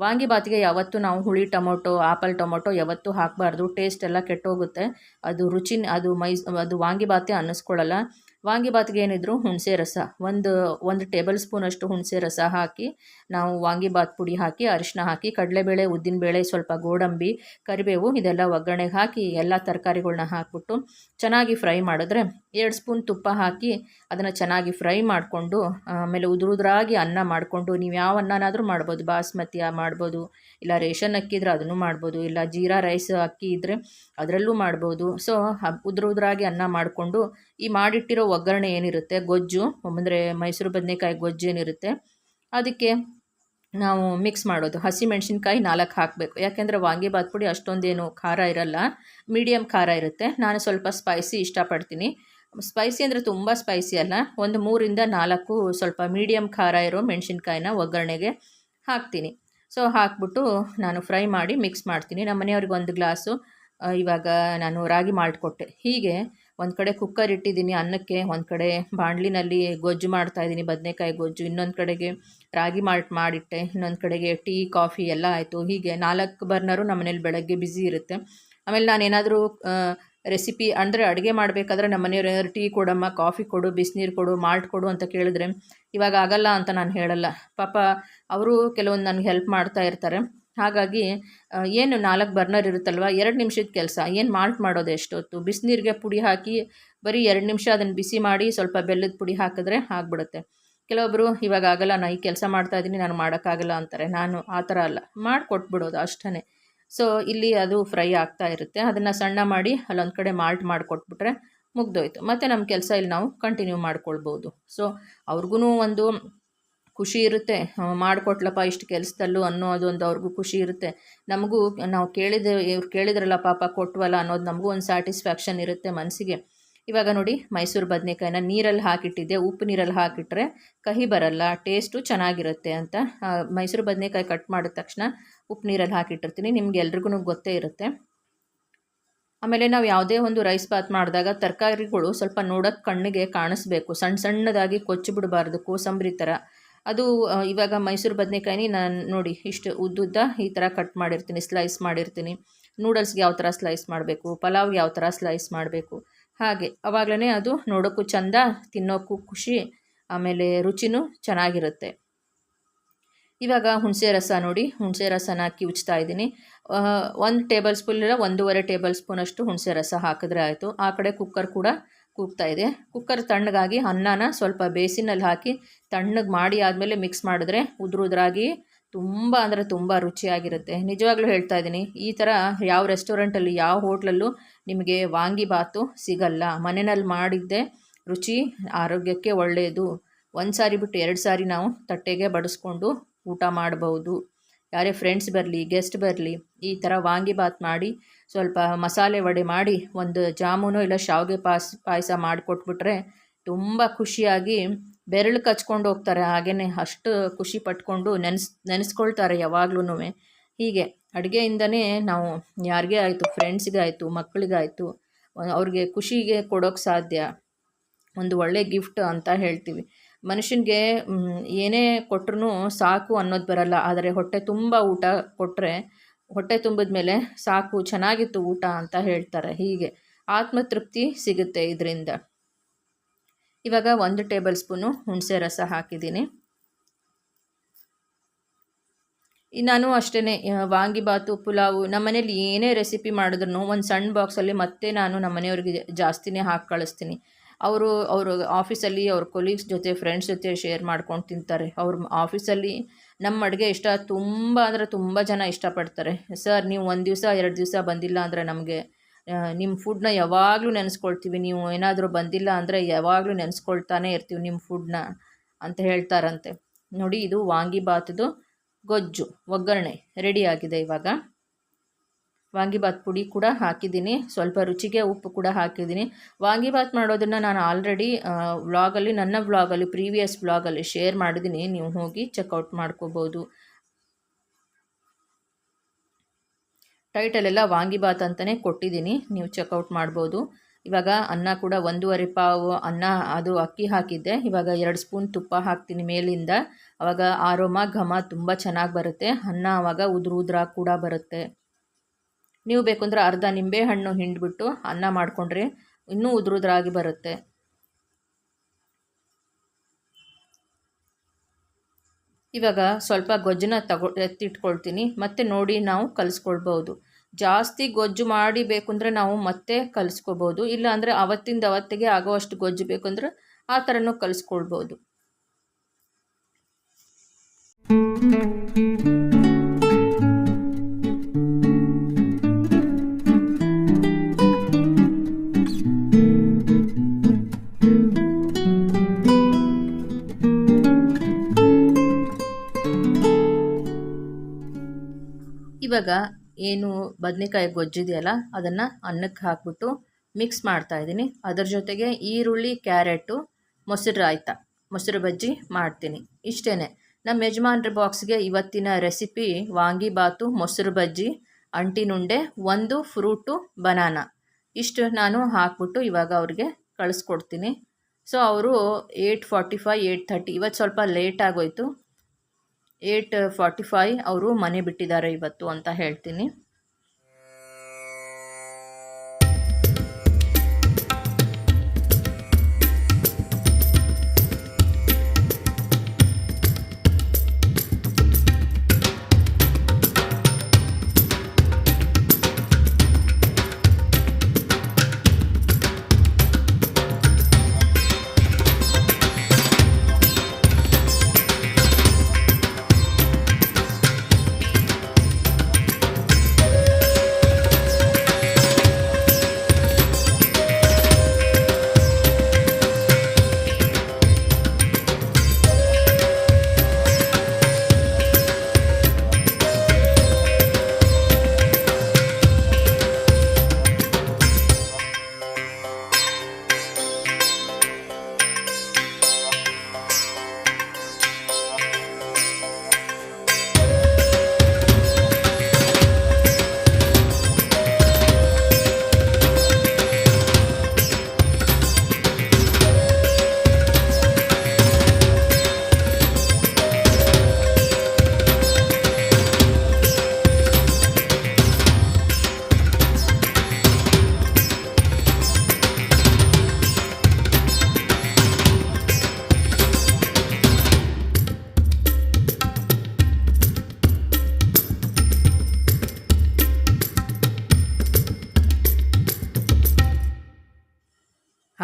ವಾಂಗಿಬಾತ್ಗೆ ಯಾವತ್ತೂ ನಾವು ಹುಳಿ ಟೊಮೊಟೊ, ಆಪಲ್ ಟೊಮೊಟೊ ಯಾವತ್ತೂ ಹಾಕಬಾರ್ದು. ಟೇಸ್ಟ್ ಎಲ್ಲ ಕೆಟ್ಟೋಗುತ್ತೆ. ಅದು ರುಚಿ ಅದು ಮೈ ಅದು ವಾಂಗಿಬಾತೇ ಅನ್ನಿಸ್ಕೊಳ್ಳಲ್ಲ ವಾಂಗಿಬಾತ್ಗೆ ಏನಿದ್ರು ಹುಣಸೆ ರಸ. ಒಂದು ಒಂದು ಟೇಬಲ್ ಸ್ಪೂನಷ್ಟು ಹುಣಸೆ ರಸ ಹಾಕಿ, ನಾವು ವಾಂಗಿಬಾತ್ ಪುಡಿ ಹಾಕಿ ಅರಿಶಿನ ಹಾಕಿ, ಕಡಲೆಬೇಳೆ ಉದ್ದಿನಬೇಳೆ ಸ್ವಲ್ಪ ಗೋಡಂಬಿ, ಕರಿಬೇವು, ಇದೆಲ್ಲ ಒಗ್ಗರಣೆಗೆ ಹಾಕಿ, ಎಲ್ಲ ತರಕಾರಿಗಳ್ನ ಹಾಕಿಬಿಟ್ಟು ಚೆನ್ನಾಗಿ ಫ್ರೈ ಮಾಡಿದ್ರೆ ಎರಡು ಸ್ಪೂನ್ ತುಪ್ಪ ಹಾಕಿ ಅದನ್ನು ಚೆನ್ನಾಗಿ ಫ್ರೈ ಮಾಡಿಕೊಂಡು ಆಮೇಲೆ ಉದುರುದ್ರಾಗಿ ಅನ್ನ ಮಾಡಿಕೊಂಡು, ನೀವು ಯಾವ ಅನ್ನನಾದರೂ ಮಾಡ್ಬೋದು. ಬಾಸ್ಮತಿ ಮಾಡ್ಬೋದು, ಇಲ್ಲ ರೇಷನ್ ಅಕ್ಕಿ ಇದ್ರೆ ಅದನ್ನು ಮಾಡ್ಬೋದು, ಇಲ್ಲ ಜೀರಾ ರೈಸ್ ಅಕ್ಕಿ ಇದ್ದರೆ ಅದರಲ್ಲೂ ಮಾಡ್ಬೋದು. ಸೊ ಉದುರು ಉದುರಾಗಿ ಅನ್ನ ಮಾಡಿಕೊಂಡು, ಈ ಮಾಡಿಟ್ಟಿರೋ ಒಗ್ಗರಣೆ ಏನಿರುತ್ತೆ? ಗೊಜ್ಜು, ಅಂದರೆ ಮೈಸೂರು ಬದನೆಕಾಯಿ ಗೊಜ್ಜು ಏನಿರುತ್ತೆ? ಅದಕ್ಕೆ ನಾವು ಮಿಕ್ಸ್ ಮಾಡೋದು. ಹಸಿ ಮೆಣಸಿನ್ಕಾಯಿ ನಾಲ್ಕು ಹಾಕಬೇಕು. ಯಾಕೆಂದರೆ ವಾಂಗಿಬಾತ್ ಪುಡಿ ಅಷ್ಟೊಂದೇನು ಖಾರ ಇರಲ್ಲ. ಮೀಡಿಯಮ್ ಖಾರ ಇರುತ್ತೆ. ನಾನು ಸ್ವಲ್ಪ ಸ್ಪೈಸಿ ಇಷ್ಟಪಡ್ತೀನಿ. ಸ್ಪೈಸಿ ಅಂದರೆ ತುಂಬ ಸ್ಪೈಸಿ ಅಲ್ಲ. ಒಂದು ಮೂರಿಂದ ನಾಲ್ಕು ಸ್ವಲ್ಪ ಮೀಡಿಯಮ್ ಖಾರ ಇರೋ ಮೆಣಸಿನ್ಕಾಯಿನ ಒಗ್ಗರಣೆಗೆ ಹಾಕ್ತೀನಿ. ಸೊ ಹಾಕ್ಬಿಟ್ಟು ನಾನು ಫ್ರೈ ಮಾಡಿ ಮಿಕ್ಸ್ ಮಾಡ್ತೀನಿ. ನಮ್ಮ ಮನೆಯವ್ರಿಗೆ ಒಂದು ಗ್ಲಾಸು ಇವಾಗ ನಾನು ರಾಗಿ ಮಾಲ್ಟ್ ಕೊಟ್ಟೆ. ಹೀಗೆ ಒಂದು ಕಡೆ ಕುಕ್ಕರ್ ಇಟ್ಟಿದ್ದೀನಿ ಅನ್ನಕ್ಕೆ, ಒಂದು ಕಡೆ ಬಾಣಲಿನಲ್ಲಿ ಗೊಜ್ಜು ಮಾಡ್ತಾಯಿದ್ದೀನಿ ಬದನೆಕಾಯಿ ಗೊಜ್ಜು, ಇನ್ನೊಂದು ಕಡೆಗೆ ರಾಗಿ ಮಾಲ್ಟ್ ಮಾಡಿಟ್ಟೆ, ಇನ್ನೊಂದು ಕಡೆಗೆ ಟೀ, ಕಾಫಿ ಎಲ್ಲ ಆಯಿತು. ಹೀಗೆ ನಾಲ್ಕು ಬರ್ನರು ನಮ್ಮ ಮನೇಲಿ ಬೆಳಗ್ಗೆ ಬ್ಯುಸಿ ಇರುತ್ತೆ. ಆಮೇಲೆ ನಾನು ಏನಾದರೂ ರೆಸಿಪಿ ಅಂದರೆ ಅಡುಗೆ ಮಾಡಬೇಕಾದ್ರೆ ನಮ್ಮ ಮನೆಯವ್ರು, ಏನಾದರೂ ಟೀ ಕೊಡಮ್ಮ, ಕಾಫಿ ಕೊಡು, ಬಿಸಿನೀರು ಕೊಡು ಮಾಲ್ಟ್ ಕೊಡು ಅಂತ ಕೇಳಿದ್ರೆ ಇವಾಗ ಆಗಲ್ಲ ಅಂತ ನಾನು ಹೇಳಲ್ಲ. ಪಾಪ ಅವರು ಕೆಲವೊಂದು ನನಗೆ ಹೆಲ್ಪ್ ಮಾಡ್ತಾ ಇರ್ತಾರೆ. ಹಾಗಾಗಿ ಏನು ನಾಲ್ಕು ಬರ್ನರ್ ಇರುತ್ತಲ್ವ? ಎರಡು ನಿಮಿಷದ ಕೆಲಸ. ಏನು ಮಾಲ್ಟ್ ಮಾಡೋದು ಎಷ್ಟೊತ್ತು? ಬಿಸಿನೀರಿಗೆ ಪುಡಿ ಹಾಕಿ ಬರೀ ಎರಡು ನಿಮಿಷ ಅದನ್ನು ಬಿಸಿ ಮಾಡಿ ಸ್ವಲ್ಪ ಬೆಲ್ಲದ ಪುಡಿ ಹಾಕಿದ್ರೆ ಆಗಿಬಿಡುತ್ತೆ. ಕೆಲವೊಬ್ಬರು ಇವಾಗ ಆಗಲ್ಲ ನಾನು ಈ ಕೆಲಸ ಮಾಡ್ತಾಯಿದ್ದೀನಿ ನಾನು ಮಾಡೋಕ್ಕಾಗಲ್ಲ ಅಂತಾರೆ. ನಾನು ಆ ಥರ ಅಲ್ಲ. ಮಾಡಿಕೊಟ್ಬಿಡೋದು ಅಷ್ಟೇ ಸೊ ಇಲ್ಲಿ ಅದು ಫ್ರೈ ಆಗ್ತಾ ಇರುತ್ತೆ. ಅದನ್ನು ಸಣ್ಣ ಮಾಡಿ ಅಲ್ಲೊಂದು ಕಡೆ ಮಾಲ್ಟ್ ಮಾಡಿಕೊಟ್ಬಿಟ್ರೆ ಮುಗ್ದೋಯ್ತು. ಮತ್ತು ನಮ್ಮ ಕೆಲಸ ಇಲ್ಲಿ ನಾವು ಕಂಟಿನ್ಯೂ ಮಾಡ್ಕೊಳ್ಬೋದು. ಸೊ ಅವ್ರಿಗೂ ಒಂದು ಖುಷಿ ಇರುತ್ತೆ. ಮಾಡಿಕೊಟ್ಲಪ್ಪ ಇಷ್ಟು ಕೆಲಸದಲ್ಲೂ ಅನ್ನೋ ಅದೊಂದು ಅವ್ರಿಗೂ ಖುಷಿ ಇರುತ್ತೆ. ನಮಗೂ, ನಾವು ಕೇಳಿದ, ಇವ್ರು ಕೇಳಿದ್ರಲ್ಲ ಪಾಪ ಕೊಟ್ವಲ್ಲ ಅನ್ನೋದು ನಮಗೂ ಒಂದು ಸ್ಯಾಟಿಸ್ಫ್ಯಾಕ್ಷನ್ ಇರುತ್ತೆ ಮನಸ್ಸಿಗೆ ಇವಾಗ ನೋಡಿ ಮೈಸೂರು ಬದನೆಕಾಯಿನ ನೀರಲ್ಲಿ ಹಾಕಿಟ್ಟಿದ್ದೆ, ಉಪ್ಪು ನೀರಲ್ಲಿ ಹಾಕಿಟ್ರೆ ಕಹಿ ಬರಲ್ಲ, ಟೇಸ್ಟು ಚೆನ್ನಾಗಿರುತ್ತೆ ಅಂತ. ಮೈಸೂರು ಬದನೆಕಾಯಿ ಕಟ್ ಮಾಡಿದ ತಕ್ಷಣ ಉಪ್ಪು ನೀರಲ್ಲಿ ಹಾಕಿಟ್ಟಿರ್ತೀನಿ, ನಿಮ್ಗೆ ಎಲ್ರಿಗೂ ಗೊತ್ತೇ ಇರುತ್ತೆ. ಆಮೇಲೆ ನಾವು ಯಾವುದೇ ಒಂದು ರೈಸ್ ಬಾತ್ ಮಾಡಿದಾಗ ತರಕಾರಿಗಳು ಸ್ವಲ್ಪ ನೋಡೋಕ್ಕೆ ಕಣ್ಣಿಗೆ ಕಾಣಿಸ್ಬೇಕು ಸಣ್ಣ ಸಣ್ಣದಾಗಿ ಕೊಚ್ಚಿ ಬಿಡಬಾರ್ದು ಕೋಸಂಬರಿ ಥರ. ಅದು ಇವಾಗ ಮೈಸೂರು ಬದನೆಕಾಯಿನಿ ನಾನು ನೋಡಿ ಇಷ್ಟು ಉದ್ದುದ್ದ ಈ ಥರ ಕಟ್ ಮಾಡಿರ್ತೀನಿ, ಸ್ಲೈಸ್ ಮಾಡಿರ್ತೀನಿ. ನೂಡಲ್ಸ್ಗೆ ಯಾವ ಥರ ಸ್ಲೈಸ್ ಮಾಡಬೇಕು, ಪಲಾವ್ಗೆ ಯಾವ ಥರ ಸ್ಲೈಸ್ ಮಾಡಬೇಕು ಹಾಗೆ ಆವಾಗಲೇ ಅದು ನೋಡೋಕ್ಕೂ ಚಂದ, ತಿನ್ನೋಕ್ಕೂ ಖುಷಿ, ಆಮೇಲೆ ರುಚಿನೂ ಚೆನ್ನಾಗಿರುತ್ತೆ. ಇವಾಗ ಹುಣಸೆ ರಸ ನೋಡಿ, ಹುಣಸೆ ರಸನ ಕಿವುಚ್ತಾ ಇದ್ದೀನಿ. ಒಂದು ಟೇಬಲ್ ಸ್ಪೂನ್ ಇಲ್ಲ, ಒಂದೂವರೆ ಟೇಬಲ್ ಸ್ಪೂನಷ್ಟು ಹುಣಸೆ ರಸ ಹಾಕಿದ್ರೆ ಆಯಿತು. ಆ ಕಡೆ ಕುಕ್ಕರ್ ಕೂಡ ಕೂಗ್ತಾ ಇದೆ. ಕುಕ್ಕರ್ ತಣ್ಣಗಾಗಿ ಅನ್ನನ ಸ್ವಲ್ಪ ಬೇಸಿನಲ್ಲಿ ಹಾಕಿ ತಣ್ಣಗೆ ಮಾಡಿ ಆದಮೇಲೆ ಮಿಕ್ಸ್ ಮಾಡಿದ್ರೆ ಉದುರು ಉದುರಾಗಿ ತುಂಬ ಅಂದರೆ ತುಂಬ ರುಚಿಯಾಗಿರುತ್ತೆ. ನಿಜವಾಗ್ಲೂ ಹೇಳ್ತಾ ಇದ್ದೀನಿ, ಈ ಥರ ಯಾವ ರೆಸ್ಟೋರೆಂಟಲ್ಲಿ ಯಾವ ಹೋಟ್ಲಲ್ಲೂ ನಿಮಗೆ ವಾಂಗಿಬಾತು ಸಿಗಲ್ಲ. ಮನೆಯಲ್ಲಿ ಮಾಡಿದ್ದೆ ರುಚಿ, ಆರೋಗ್ಯಕ್ಕೆ ಒಳ್ಳೆಯದು ಒಂದು ಸಾರಿ ಬಿಟ್ಟು ಎರಡು ಸಾರಿ ನಾವು ತಟ್ಟೆಗೆ ಬಡಿಸ್ಕೊಂಡು ಊಟ ಮಾಡಬಹುದು ಯಾರೇ ಫ್ರೆಂಡ್ಸ್ ಬರಲಿ ಗೆಸ್ಟ್ ಬರಲಿ, ಈ ಥರ ವಾಂಗಿಬಾತ್ ಮಾಡಿ ಸ್ವಲ್ಪ ಮಸಾಲೆ ವಡೆ ಮಾಡಿ ಒಂದು ಜಾಮೂನು ಇಲ್ಲ ಶಾವಿಗೆ ಪಾಸ್, ಪಾಯಸ ಮಾಡಿಕೊಟ್ಬಿಟ್ರೆ ತುಂಬ ಖುಷಿಯಾಗಿ ಬೆರಳು ಕಚ್ಕೊಂಡು ಹೋಗ್ತಾರೆ. ಹಾಗೆಯೇ ಅಷ್ಟು ಖುಷಿ ಪಟ್ಕೊಂಡು ನೆನೆಸ್, ನೆನೆಸ್ಕೊಳ್ತಾರೆ ಯಾವಾಗ್ಲೂ ಹೀಗೆ ಅಡುಗೆಯಿಂದನೇ ನಾವು ಯಾರಿಗೇ ಆಯಿತು ಫ್ರೆಂಡ್ಸಿಗೆ ಆಯಿತು ಮಕ್ಕಳಿಗಾಯಿತು ಅವ್ರಿಗೆ ಖುಷಿಗೆ ಕೊಡೋಕ್ಕೆ ಸಾಧ್ಯ. ಒಂದು ಒಳ್ಳೆಯ ಗಿಫ್ಟ್ ಅಂತ ಹೇಳ್ತೀವಿ. ಮನುಷ್ಯನಿಗೆ ಏನೇ ಕೊಟ್ರೂ ಸಾಕು ಅನ್ನೋದು ಬರಲ್ಲ. ಆದರೆ ಹೊಟ್ಟೆ ತುಂಬ ಊಟ ಕೊಟ್ಟರೆ ಹೊಟ್ಟೆ ತುಂಬಿದ ಮೇಲೆ ಸಾಕು, ಚೆನ್ನಾಗಿತ್ತು ಊಟ ಅಂತ ಹೇಳ್ತಾರೆ. ಹೀಗೆ ಆತ್ಮತೃಪ್ತಿ ಸಿಗುತ್ತೆ ಇದರಿಂದ. ಇವಾಗ ಒಂದು ಟೇಬಲ್ ಸ್ಪೂನು ಹುಣಸೆ ರಸ ಹಾಕಿದ್ದೀನಿ. ನಾನು ಅಷ್ಟೇ ವಾಂಗಿಬಾತು ಪುಲಾವು, ನಮ್ಮ ಮನೇಲಿ ಏನೇ ರೆಸಿಪಿ ಮಾಡಿದ್ರು ಒಂದು ಸಣ್ಣ ಬಾಕ್ಸಲ್ಲಿ ಮತ್ತೆ ನಾನು ನಮ್ಮ ಮನೆಯವ್ರಿಗೆ ಜಾಸ್ತಿನೇ ಹಾಕಿ ಕಳಿಸ್ತೀನಿ. ಅವರು ಅವರು ಆಫೀಸಲ್ಲಿ ಅವ್ರ ಕೊಲೀಗ್ಸ್ ಜೊತೆ ಫ್ರೆಂಡ್ಸ್ ಜೊತೆ ಶೇರ್ ಮಾಡ್ಕೊಂಡು ತಿಂತಾರೆ. ಅವ್ರ ಆಫೀಸಲ್ಲಿ ನಮ್ಮ ಅಡುಗೆ ಇಷ್ಟ ತುಂಬ ಅಂದರೆ ತುಂಬ ಜನ ಇಷ್ಟಪಡ್ತಾರೆ. ಸರ್, ನೀವು ಒಂದು ದಿವಸ, ಎರಡು ದಿವಸ ಬಂದಿಲ್ಲ ಅಂದರೆ ನಮಗೆ ನಿಮ್ಮ ಫುಡ್ನ ಯಾವಾಗಲೂ ನೆನೆಸ್ಕೊಳ್ತೀವಿ. ನೀವು ಏನಾದರೂ ಬಂದಿಲ್ಲ ಅಂದರೆ ಯಾವಾಗಲೂ ನೆನೆಸ್ಕೊಳ್ತಾನೆ ಇರ್ತೀವಿ ನಿಮ್ಮ ಫುಡ್ನ ಅಂತ ಹೇಳ್ತಾರಂತೆ. ನೋಡಿ, ಇದು ವಾಂಗಿಬಾತದು ಗೊಜ್ಜು, ಒಗ್ಗರಣೆ ರೆಡಿಯಾಗಿದೆ ಇವಾಗ. ವಾಂಗಿಬಾತ್ ಪುಡಿ ಕೂಡ ಹಾಕಿದ್ದೀನಿ. ಸ್ವಲ್ಪ ರುಚಿಗೆ ಉಪ್ಪು ಕೂಡ ಹಾಕಿದ್ದೀನಿ. ವಾಂಗಿಬಾತ್ ಮಾಡೋದನ್ನು ನಾನು ಆಲ್ರೆಡಿ ವ್ಲಾಗಲ್ಲಿ ನನ್ನ ವ್ಲಾಗಲ್ಲಿ ಪ್ರೀವಿಯಸ್ ವ್ಲಾಗಲ್ಲಿ ಶೇರ್ ಮಾಡಿದ್ದೀನಿ. ನೀವು ಹೋಗಿ ಚೆಕ್ಔಟ್ ಮಾಡ್ಕೋಬೋದು. ಟೈಟಲೆಲ್ಲ ವಾಂಗಿಬಾತ್ ಅಂತಲೇ ಕೊಟ್ಟಿದ್ದೀನಿ. ನೀವು ಚೆಕ್ಔಟ್ ಮಾಡ್ಬೋದು. ಇವಾಗ ಅನ್ನ ಕೂಡ ಒಂದೂವರೆ ಪಾವು ಅನ್ನ, ಅದು ಅಕ್ಕಿ ಹಾಕಿದ್ದೆ. ಇವಾಗ ಎರಡು ಸ್ಪೂನ್ ತುಪ್ಪ ಹಾಕ್ತೀನಿ ಮೇಲಿಂದ. ಆವಾಗ ಆರೋಮ, ಘಮ ತುಂಬ ಚೆನ್ನಾಗಿ ಬರುತ್ತೆ. ಅನ್ನ ಆವಾಗ ಉದುರು ಉದ್ರಾಗಿ ಕೂಡ ಬರುತ್ತೆ. ನೀವು ಬೇಕಂದ್ರೆ ಅರ್ಧ ನಿಂಬೆ ಹಣ್ಣು ಹಿಂಡ್ಬಿಟ್ಟು ಅನ್ನ ಮಾಡಿಕೊಂಡ್ರೆ ಇನ್ನೂ ಉದುರುದ್ರಾಗಿ ಬರುತ್ತೆ. ಇವಾಗ ಸ್ವಲ್ಪ ಗೊಜ್ಜನ್ನ ತಗೊ, ಎತ್ತಿಟ್ಕೊಳ್ತೀನಿ. ಮತ್ತು ನೋಡಿ ನಾವು ಕಲಿಸ್ಕೊಳ್ಬೋದು. ಜಾಸ್ತಿ ಗೊಜ್ಜು ಮಾಡಿ ಬೇಕು ಅಂದರೆ ನಾವು ಮತ್ತೆ ಕಲಿಸ್ಕೋಬೋದು ಇಲ್ಲ ಅಂದರೆ ಅವತ್ತಿಂದ ಅವತ್ತಿಗೆ ಆಗೋವಷ್ಟು ಗೊಜ್ಜು ಬೇಕು ಅಂದರೆ ಆ ಥರನೂ ಕಲಿಸ್ಕೊಳ್ಬೋದು. ಇವಾಗ ಏನು ಬದನೆಕಾಯಿ ಗೊಜ್ಜಿದೆಯಲ್ಲ, ಅದನ್ನು ಅನ್ನಕ್ಕೆ ಹಾಕ್ಬಿಟ್ಟು ಮಿಕ್ಸ್ ಮಾಡ್ತಾ ಇದ್ದೀನಿ. ಅದರ ಜೊತೆಗೆ ಈರುಳ್ಳಿ, ಕ್ಯಾರೆಟು, ಮೊಸರು ಆಯ್ತಾ? ಮೊಸರು ಬಜ್ಜಿ ಮಾಡ್ತೀನಿ. ಇಷ್ಟೇ ನಮ್ಮ ಯಜಮಾನ್ರ ಬಾಕ್ಸ್ಗೆ ಇವತ್ತಿನ ರೆಸಿಪಿ ವಾಂಗಿಬಾತು, ಮೊಸರು ಬಜ್ಜಿ ಅಂಟಿನುಂಡೆ ಒಂದು ಫ್ರೂಟು, ಬನಾನ. ಇಷ್ಟು ನಾನು ಹಾಕ್ಬಿಟ್ಟು ಇವಾಗ ಅವ್ರಿಗೆ ಕಳಿಸ್ಕೊಡ್ತೀನಿ. ಸೊ, ಅವರು eight forty five eight thirty, ಇವತ್ತು ಸ್ವಲ್ಪ ಲೇಟ್ ಆಗೋಯ್ತು. ಏಯ್ಟ್ ಫಾರ್ಟಿ ಫೈ ಅವರು ಮನೆ ಬಿಟ್ಟಿದ್ದಾರೆ ಇವತ್ತು ಅಂತ ಹೇಳ್ತೀನಿ.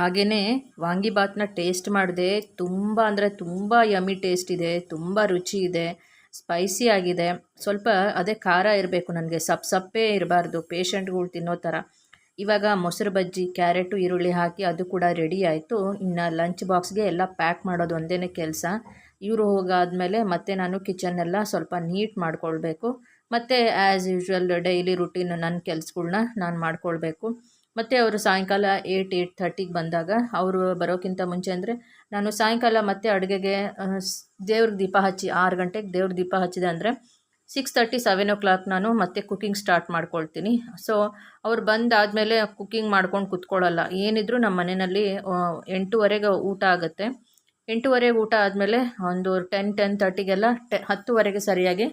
ಹಾಗೆಯೇ ವಾಂಗಿಬಾತನ್ನ ಟೇಸ್ಟ್ ಮಾಡಿದೆ. ತುಂಬ ಅಂದರೆ ತುಂಬ ಯಮ್ಮಿ ಟೇಸ್ಟ್ ಇದೆ, ತುಂಬ ರುಚಿ ಇದೆ ಸ್ಪೈಸಿ ಆಗಿದೆ. ಸ್ವಲ್ಪ ಅದೇ ಖಾರ ಇರಬೇಕು ನನಗೆ, ಸಪ್ ಸಪ್ಪೇ ಇರಬಾರ್ದು, ಪೇಷಂಟ್ಗಳು ತಿನ್ನೋ ಥರ. ಇವಾಗ ಮೊಸರು ಬಜ್ಜಿ, ಕ್ಯಾರೆಟು, ಈರುಳ್ಳಿ ಹಾಕಿ ಅದು ಕೂಡ ರೆಡಿ ಆಯಿತು. ಇನ್ನು ಲಂಚ್ ಬಾಕ್ಸ್ಗೆ ಎಲ್ಲ ಪ್ಯಾಕ್ ಮಾಡೋದು ಒಂದೇ ಕೆಲಸ. ಇವರು ಹೋಗಾದಮೇಲೆ ಮತ್ತೆ ನಾನು ಕಿಚನ್ನೆಲ್ಲ ಸ್ವಲ್ಪ ನೀಟ್ ಮಾಡ್ಕೊಳ್ಬೇಕು. ಮತ್ತು ಆ್ಯಸ್ ಯೂಶ್ವಲ್ ಡೈಲಿ ರುಟೀನ್ ನನ್ನ ಕೆಲಸಗಳನ್ನ ನಾನು ಮಾಡ್ಕೊಳ್ಬೇಕು. ಮತ್ತು ಅವರು ಸಾಯಂಕಾಲ ಏಯ್ಟ್ ಏಯ್ಟ್ ಥರ್ಟಿಗೆ ಬಂದಾಗ ಅವರು ಬರೋಕ್ಕಿಂತ ಮುಂಚೆ ಅಂದರೆ ನಾನು ಸಾಯಂಕಾಲ ಮತ್ತೆ ಅಡುಗೆಗೆ ದೇವ್ರಿಗೆ ದೀಪ ಹಚ್ಚಿ ಆರು ಗಂಟೆಗೆ ದೇವ್ರ ದೀಪ ಹಚ್ಚಿದೆ ಅಂದರೆ six thirty seven o'clock ನಾನು ಮತ್ತೆ ಕುಕ್ಕಿಂಗ್ ಸ್ಟಾರ್ಟ್ ಮಾಡ್ಕೊಳ್ತೀನಿ. ಸೊ ಅವ್ರು ಬಂದಾದಮೇಲೆ ಕುಕ್ಕಿಂಗ್ ಮಾಡ್ಕೊಂಡು ಕುತ್ಕೊಳ್ಳಲ್ಲ. ಏನಿದ್ರೂ ನಮ್ಮ ಮನೆಯಲ್ಲಿ ಎಂಟೂವರೆಗೆ ಊಟ ಆಗುತ್ತೆ. ಎಂಟೂವರೆಗೆ ಊಟ ಆದಮೇಲೆ ಒಂದು ಟೆನ್ ಟೆನ್ ತರ್ಟಿಗೆಲ್ಲ ಟೆ, ಹತ್ತುವರೆಗೆ ಸರಿಯಾಗಿ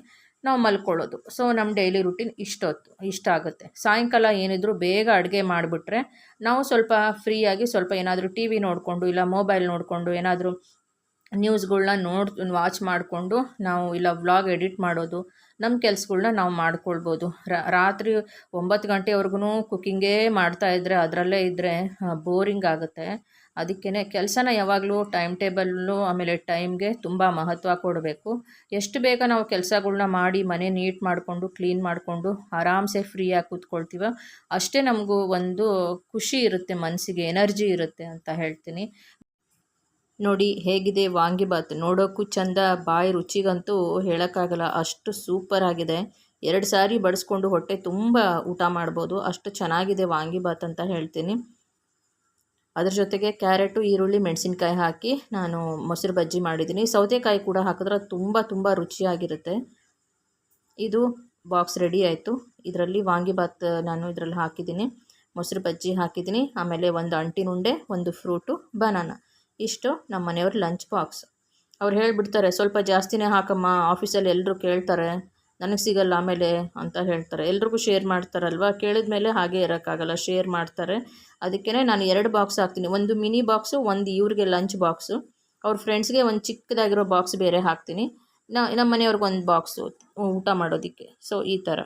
ನಾವು ಮಲ್ಕೊಳ್ಳೋದು. ಸೊ ನಮ್ಮ ಡೈಲಿ ರುಟೀನ್ ಇಷ್ಟೊತ್ತು, ಇಷ್ಟ ಆಗುತ್ತೆ. ಸಾಯಂಕಾಲ ಏನಿದ್ರು ಬೇಗ ಅಡುಗೆ ಮಾಡಿಬಿಟ್ರೆ ನಾವು ಸ್ವಲ್ಪ ಫ್ರೀಯಾಗಿ ಸ್ವಲ್ಪ ಏನಾದರೂ ಟಿ ವಿ ನೋಡಿಕೊಂಡು ಇಲ್ಲ ಮೊಬೈಲ್ ನೋಡಿಕೊಂಡು ಏನಾದರೂ ನ್ಯೂಸ್ಗಳ್ನ ನೋಡ್ ವಾಚ್ ಮಾಡಿಕೊಂಡು ನಾವು ಇಲ್ಲ ವ್ಲಾಗ್ ಎಡಿಟ್ ಮಾಡೋದು ನಮ್ಮ ಕೆಲ್ಸಗಳ್ನ ನಾವು ಮಾಡ್ಕೊಳ್ಬೋದು. ರಾತ್ರಿ ಒಂಬತ್ತು ಗಂಟೆವರೆಗೂ ಕುಕ್ಕಿಂಗೇ ಮಾಡ್ತಾಯಿದ್ರೆ ಅದರಲ್ಲೇ ಇದ್ದರೆ ಬೋರಿಂಗ್ ಆಗುತ್ತೆ. ಅದಕ್ಕೇ ಕೆಲಸನ ಯಾವಾಗಲೂ ಟೈಮ್ ಟೇಬಲ್ಲು ಆಮೇಲೆ ಟೈಮ್ಗೆ ತುಂಬ ಮಹತ್ವ ಕೊಡಬೇಕು. ಎಷ್ಟು ಬೇಗ ನಾವು ಕೆಲಸಗಳ್ನ ಮಾಡಿ ಮನೆ ನೀಟ್ ಮಾಡಿಕೊಂಡು ಕ್ಲೀನ್ ಮಾಡಿಕೊಂಡು, ಆರಾಮ್ಸೆ ಫ್ರೀಯಾಗಿ ಕೂತ್ಕೊಳ್ತೀವೋ ಅಷ್ಟೇ ನಮಗೂ ಒಂದು ಖುಷಿ ಇರುತ್ತೆ ಮನಸ್ಸಿಗೆ ಎನರ್ಜಿ ಇರುತ್ತೆ ಅಂತ ಹೇಳ್ತೀನಿ. ನೋಡಿ ಹೇಗಿದೆ ವಾಂಗಿಬಾತ್ ನೋಡೋಕ್ಕೂ ಚಂದ, ಬಾಯಿ ರುಚಿಗಂತೂ ಹೇಳೋಕ್ಕಾಗಲ್ಲ, ಅಷ್ಟು ಸೂಪರ್ ಆಗಿದೆ. ಎರಡು ಸಾರಿ ಬಡಿಸ್ಕೊಂಡು ಹೊಟ್ಟೆ ತುಂಬ ಊಟ ಮಾಡ್ಬೋದು. ಅಷ್ಟು ಚೆನ್ನಾಗಿದೆ ವಾಂಗಿಬಾತ್ ಅಂತ ಹೇಳ್ತೀನಿ. ಅದ್ರ ಜೊತೆಗೆ ಕ್ಯಾರೆಟು, ಈರುಳ್ಳಿ, ಮೆಣಸಿನ್ಕಾಯಿ ಹಾಕಿ ನಾನು ಮೊಸರು ಬಜ್ಜಿ ಮಾಡಿದ್ದೀನಿ. ಸೌತೆಕಾಯಿ ಕೂಡ ಹಾಕಿದ್ರೆ ತುಂಬ ತುಂಬ ರುಚಿಯಾಗಿರುತ್ತೆ. ಇದು ಬಾಕ್ಸ್ ರೆಡಿ ಆಯಿತು. ಇದರಲ್ಲಿ ವಾಂಗಿಬಾತ್ ನಾನು ಇದರಲ್ಲಿ ಹಾಕಿದ್ದೀನಿ. ಮೊಸರು ಬಜ್ಜಿ ಹಾಕಿದ್ದೀನಿ. ಆಮೇಲೆ ಒಂದು ಅಂಟಿನುಂಡೆ ಒಂದು ಫ್ರೂಟು, ಬನಾನ. ಇಷ್ಟು ನಮ್ಮ ಮನೆಯವ್ರ ಲಂಚ್ ಬಾಕ್ಸ್. ಅವ್ರು ಹೇಳಿಬಿಡ್ತಾರೆ, ಸ್ವಲ್ಪ ಜಾಸ್ತಿನೇ ಹಾಕಮ್ಮ, ಆಫೀಸಲ್ಲಿ ಎಲ್ಲರೂ ಕೇಳ್ತಾರೆ. ನನಗೆ ಸಿಗಲ್ಲ ಆಮೇಲೆ ಅಂತ ಹೇಳ್ತಾರೆ. ಎಲ್ರಿಗೂ ಶೇರ್ ಮಾಡ್ತಾರಲ್ವ? ಕೇಳಿದ ಮೇಲೆ ಹಾಗೆ ಇರೋಕ್ಕಾಗಲ್ಲ ಶೇರ್ ಮಾಡ್ತಾರೆ. ಅದಕ್ಕೇ ನಾನು ಎರಡು ಬಾಕ್ಸ್ ಹಾಕ್ತೀನಿ. ಒಂದು ಮಿನಿ ಬಾಕ್ಸು ಒಂದು ಇವ್ರಿಗೆ ಲಂಚ್ ಬಾಕ್ಸು ಅವ್ರ ಫ್ರೆಂಡ್ಸ್ಗೆ ಒಂದು ಚಿಕ್ಕದಾಗಿರೋ ಬಾಕ್ಸ್ ಬೇರೆ ಹಾಕ್ತೀನಿ. ನಮ್ಮ ಮನೆಯವ್ರಿಗೆ ಒಂದು ಬಾಕ್ಸು ಊಟ ಮಾಡೋದಕ್ಕೆ. ಸೊ ಈ ಥರ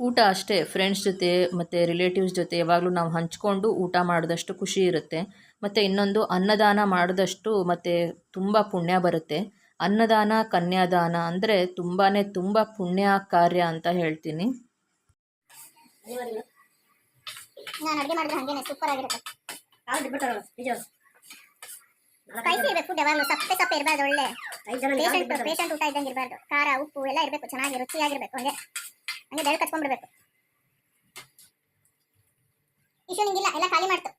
ಊಟ ಅಷ್ಟೇ. ಫ್ರೆಂಡ್ಸ್ ಜೊತೆ ಮತ್ತು ರಿಲೇಟಿವ್ಸ್ ಜೊತೆ ಯಾವಾಗಲೂ ನಾವು ಹಂಚ್ಕೊಂಡು ಊಟ ಮಾಡಿದಷ್ಟು ಖುಷಿ ಇರುತ್ತೆ. ಮತ್ತು ಇನ್ನೊಂದು ಅನ್ನದಾನ ಮಾಡಿದಷ್ಟು ಮತ್ತು ತುಂಬ ಪುಣ್ಯ ಬರುತ್ತೆ. ಅನ್ನದಾನ ಕನ್ಯಾದಾನ ಅಂದರೆ ತುಂಬಾ ತುಂಬ ಪುಣ್ಯ ಕಾರ್ಯ ಅಂತ ಹೇಳ್ತೀನಿ. ನಾನು ಅಡುಗೆ ಮಾಡಿದ್ರೆ ಹಂಗೇನೆ ಸೂಪರ್ ಆಗಿರುತ್ತೆ. ಸ್ಪೈಸಿ ಇರಬೇಕು ಫುಡ್ ಯಾವಾಗಲೂ ಸಪ್ಪೆ ಸಪ್ಪೆ ಇರಬಾರ್ದು ಒಳ್ಳೆ. ಪೇಷಂಟ್ ಪೇಷಂಟ್ ಊಟ ಇದ್ದಂಗೆ ಇರಬಾರ್ದು. ಖಾರ ಉಪ್ಪು ಎಲ್ಲ ಇರಬೇಕು ಚೆನ್ನಾಗಿ ರುಚಿಯಾಗಿರ್ಬೇಕು ಹಂಗೆ. ಹಂಗೆ ಕಚ್ಕೊಂಡ್ಬಿಡ್ಬೇಕು. ಇಶು ನಿಂಗಿಲ್ಲ ಎಲ್ಲ ಖಾಲಿ ಮಾಡ್ತು.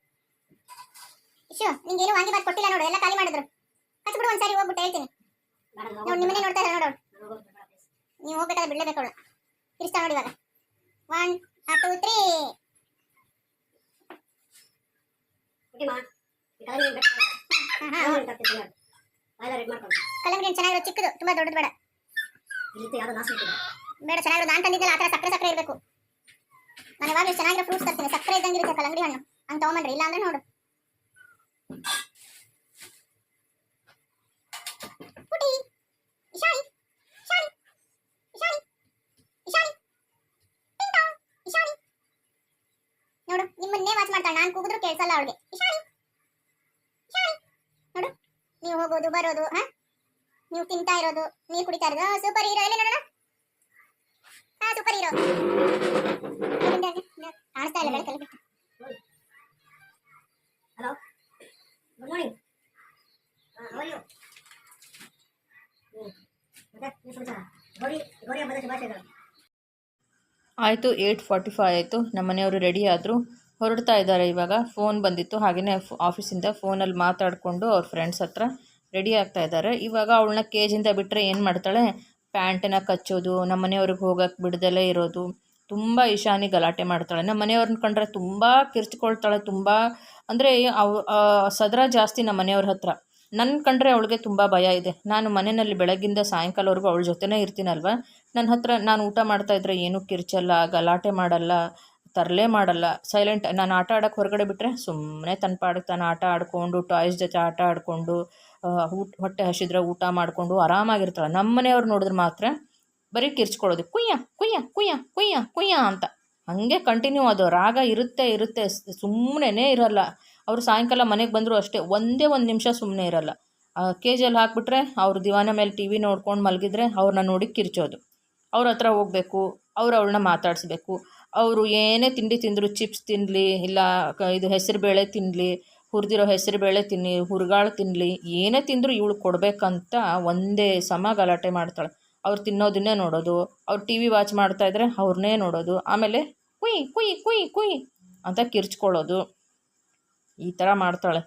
ಇಶು ನಿಂಗೇನು ವಾಂಗಿ ಬಾತ್ ಕೊಟ್ಟಿಲ್ಲ ನೋಡು ಎಲ್ಲ ಖಾಲಿ ಮಾಡಿದ್ರು. ಹಚ್ಬಿಡು ಒಂದ್ಸಾರಿ ಹೋಗ್ಬಿಟ್ಟು ಹೇಳ್ತೀನಿ. ನೋಡು ನಿಮ್ಮನ್ನೇ ನೋಡ್ತಾ ಇದ್ದಾರೆ ನೋಡು. ನೀವು ಹೋಗ್ಬೇಕಾದ್ರೆ ಬಿಡ್ಲೇಬೇಕು ಅವಳು. ತಿರ್ಸ್ತಾ ನೋಡಿ ಇವಾಗ. ಒನ್ ಟೂ ತ್ರೀ ಕಲಂಗಡಿ ಚೆನ್ನಾಗಿರೋ ಚಿಕ್ಕದು ತುಂಬಾ ದೊಡ್ಡದು ಬೇಡ. ಬೇಡ ಚೆನ್ನಾಗಿರೋದು. ನಾನು ತಂದಿದ್ದಲ್ಲ ಆ ಥರ ಸಕ್ಕರೆ ಸಕ್ಕರೆ ಇರಬೇಕು. ನಾನು ಯಾವಾಗಲೂ ಚೆನ್ನಾಗಿರೋ ಫ್ರೂಟ್ಸ್ ತರ್ತೀನಿ. ಸಕ್ಕರೆ ಇದ್ದಂಗೆ ಇರುತ್ತೆ ಕಲ್ಲಂಗಡಿ ಹಣ್ಣು. ಹಂಗೆ ತೊಗೊಂಬನ್ರಿ ಇಲ್ಲ ಅಂದ್ರೆ ನೋಡು ಪುಟಿ ಇಶಾನಿ ಇಶಾನಿ ಇಶಾನಿ ಇಶಾನಿ ಟಿಂಗ್ ಟಾಂಗ್ ಇಶಾನಿ ನೋಡು, ನಿಮ್ಮನ್ನೇ ವಾಚ್ ಮಾಡ್ತಾಳೆ. ನಾನು ಕೂಗಿದ್ರು ಕೇಳಿಸಲ್ಲ ಅವಳಿಗೆ. ಇಶಾನಿ ಇಶಾನಿ, ನೋಡು, ನೀವು ಹೋಗೋದು, ಬರೋದು, ಹಾ? ನೀವು ತಿಂತಾ ಇರೋದು ನೀರು ಕುಡಿತಾ ಇರೋದು. ಸೂಪರ್ ಹೀರೋ ಎಲ್ಲಿ ನೋಡೋಣ? ಸೂಪರ್ ಹೀರೋ ಕಾಣಿಸ್ತಾ ಇಲ್ಲ ಬೆಳಕಲ್ಲಿ. Hello good morning how you ಮತ್ತೆ ಏನು ಸಮಾಚಾರ ಗೌರಿ ಗೌರಿ ಹಬ್ಬದ ಶುಭಾಶಯಗಳು ಆಯಿತು ಏಯ್ಟ್ ಫಾರ್ಟಿ ಫೈವ್ ಆಯಿತು. ನಮ್ಮ ಮನೆಯವರು ರೆಡಿ ಆದರು. ಹೊರಡ್ತಾ ಇದ್ದಾರೆ ಇವಾಗ. ಫೋನ್ ಬಂದಿತ್ತು. ಹಾಗೆಯೇ ಆಫೀಸಿಂದ ಫೋನಲ್ಲಿ ಮಾತಾಡಿಕೊಂಡು ಅವ್ರ ಫ್ರೆಂಡ್ಸ್ ಹತ್ರ ರೆಡಿ ಆಗ್ತಾ ಇದ್ದಾರೆ. ಇವಾಗ ಅವಳನ್ನ ಕೇಜಿಂದ ಬಿಟ್ಟರೆ ಏನು ಮಾಡ್ತಾಳೆ? ಪ್ಯಾಂಟನ್ನು ಕಚ್ಚೋದು, ನಮ್ಮ ಮನೆಯವ್ರಿಗೆ ಹೋಗೋಕ್ಕೆ ಬಿಡದಲ್ಲೇ ಇರೋದು. ತುಂಬ ಇಶಾನಿ ಗಲಾಟೆ ಮಾಡ್ತಾಳೆ. ನಮ್ಮ ಮನೆಯವ್ರನ್ನ ಕಂಡ್ರೆ ತುಂಬ ಕಿರ್ಚ್ಕೊಳ್ತಾಳೆ, ತುಂಬ, ಅಂದರೆ ಅವ ಸದರ ಜಾಸ್ತಿ ನಮ್ಮ ಮನೆಯವ್ರ ಹತ್ರ. ನನ್ನ ಕಂಡ್ರೆ ಅವಳಿಗೆ ತುಂಬ ಭಯ ಇದೆ. ನಾನು ಮನೆಯಲ್ಲಿ ಬೆಳಗ್ಗಿಂದ ಸಾಯಂಕಾಲವರೆಗೂ ಅವಳ ಜೊತೆನೇ ಇರ್ತೀನಲ್ವ? ನನ್ನ ಹತ್ರ ನಾನು ಊಟ ಮಾಡ್ತಾ ಇದ್ರೆ ಏನೂ ಕಿರ್ಚಲ್ಲ, ಗಲಾಟೆ ಮಾಡಲ್ಲ, ತರಲೇ ಮಾಡಲ್ಲ ಸೈಲೆಂಟ್ ನಾನು ಆಟ ಆಡೋಕ್ಕೆ ಹೊರಗಡೆ ಬಿಟ್ಟರೆ ಸುಮ್ಮನೆ ತನ್ನ ತಾನು ಆಟ ಆಡಿಕೊಂಡು ಟಾಯ್ಸ್ ಜೊತೆ ಆಟ ಆಡಿಕೊಂಡು ಊಟ, ಹೊಟ್ಟೆ ಹಸಿದ್ರೆ ಊಟ ಮಾಡಿಕೊಂಡು ಆರಾಮಾಗಿರ್ತಾಳೆ. ನಮ್ಮ ಮನೆಯವ್ರು ನೋಡಿದ್ರೆ ಮಾತ್ರ ಬರೀ ಕಿರ್ಚ್ಕೊಳ್ಳೋದು, ಕುಯ್ಯ ಕುಯ್ಯ ಕುಯ್ಯ ಕುಯ್ಯ ಕುಯ್ಯ ಅಂತ. ಹಾಗೆ ಕಂಟಿನ್ಯೂ ಅದು. ರಾಗ ಇರುತ್ತೆ ಇರುತ್ತೆ. ಸುಮ್ಮನೆ ಇರಲ್ಲ. ಅವರು ಸಾಯಂಕಾಲ ಮನೆಗೆ ಬಂದರೂ ಅಷ್ಟೇ, ಒಂದೇ ಒಂದು ನಿಮಿಷ ಸುಮ್ಮನೆ ಇರಲ್ಲ. ಕೇಜಲ್ಲಿ ಹಾಕಿಬಿಟ್ರೆ ಅವ್ರ ದಿವಾನ ಮೇಲೆ ಟಿ ವಿ ನೋಡ್ಕೊಂಡು ಮಲಗಿದ್ರೆ ಅವ್ರನ್ನ ನೋಡಿ ಕಿರ್ಚೋದು. ಅವ್ರ ಹತ್ರ ಹೋಗಬೇಕು, ಅವ್ರು ಅವಳನ್ನ ಮಾತಾಡಿಸ್ಬೇಕು. ಅವರು ಏನೇ ತಿಂಡಿ ತಿಂದರು, ಚಿಪ್ಸ್ ತಿನ್ನಲಿ ಇಲ್ಲ ಇದು ಇದು ಹೆಸರುಬೇಳೆ ತಿನ್ನಲಿ ಹುರಿದಿರೋ ಹೆಸರುಬೇಳೆ ತಿನ್ನಿ ಹುರ್ಗಾಳು ತಿನ್ನಲಿ ಏನೇ ತಿಂದರೂ ಇವಳು ಕೊಡಬೇಕಂತ ಒಂದೇ ಸಮ ಗಲಾಟೆ ಮಾಡ್ತಾಳೆ. ಅವ್ರು ತಿನ್ನೋದನ್ನೇ ನೋಡೋದು, ಅವ್ರು ಟಿ ವಿ ವಾಚ್ ಮಾಡ್ತಾಯಿದ್ರೆ ಅವ್ರನ್ನೇ ನೋಡೋದು, ಆಮೇಲೆ ಕುಯ್ ಕುಯ್ ಕುಯ್ ಕುಯ್ ಅಂತ ಕಿರ್ಚ್ಕೊಳ್ಳೋದು. ಈ ಥರ ಮಾಡ್ತಾಳೆ.